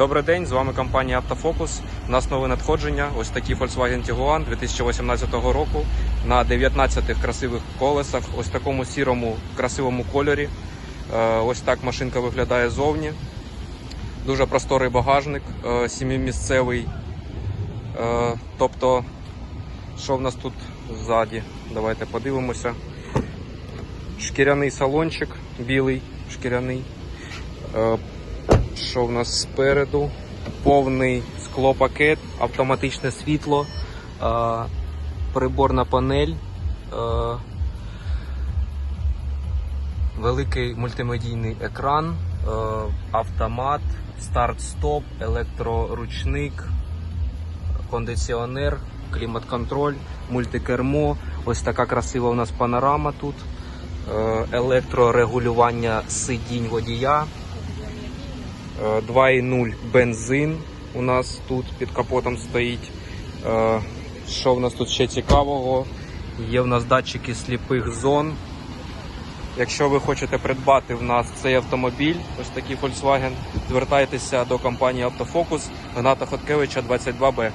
Добрий день, з вами компанія Автофокус. У нас нове надходження. Ось такий Volkswagen Tiguan 2018 року на 19 красивих колесах, ось такому сірому красивому кольорі. Е, Ось так машинка виглядає зовні. Дуже просторий багажник, е, сімимісцевий. Е, Тобто, що в нас тут ззаді? Давайте подивимося. Шкіряний салончик, білий шкіряний. Що в нас спереду? Повний склопакет, автоматичне світло, приборна панель, великий мультимедійний екран, автомат, старт-стоп, електроручник, кондиціонер, клімат-контроль, мультикермо. Ось така красива у нас панорама тут. Е, Електрорегулювання сидінь водія. Е, 2,0 бензин у нас тут під капотом стоїть. Е, Що в нас тут ще цікавого? Є в нас датчики сліпих зон. Якщо ви хочете придбати в нас цей автомобіль, ось такий Volkswagen, звертайтеся до компанії Автофокус Гната Хоткевича 22Б.